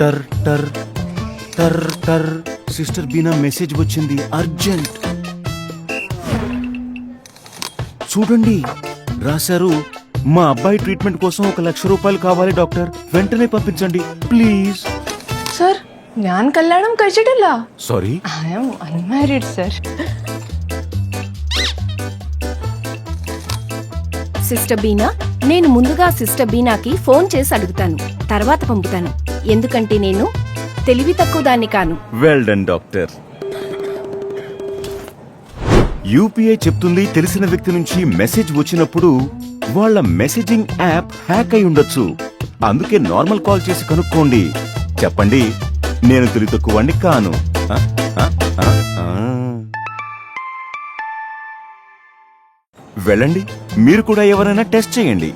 టర్ టర్ టర్ టర్ సిస్టర్ బీనా మెసేజ్ వచ్చింది అర్జెంట్ చూడండి రాశారు మా అబ్బాయి ట్రీట్మెంట్ కోసం ఒక లక్ష రూపాయలు కావాలి డాక్టర్ వెంటనే పంపించండి ప్లీజ్ സർ ഞാൻ കല്യാണം കഴിച്ചിട്ടില്ല sorry I am unmarried sir sister Beena నేను ముందుగా సిస్టర్ బీనాకి ఫోన్ చేసి అడుగుతాను తర్వాత పంపుతాను ఎందుకంటే నేను తెలివి తక్కువ దాన్ని కాను. వెల్ డన్ డాక్టర్ యూపీఐ చెప్తుంది తెలిసిన వ్యక్తి నుంచి మెసేజ్ వచ్చినప్పుడు వాళ్ళ మెసేజింగ్ యాప్ హ్యాక్ అయి ఉండొచ్చు. అందుకే నార్మల్ కాల్ చేసి కనుక్కోండి. చెప్పండి నేను తెలివి తక్కువండి కాను. ఆ, ఆ. వెళ్ళండి మీరు కూడా ఎవరైనా టెస్ట్ చేయండి.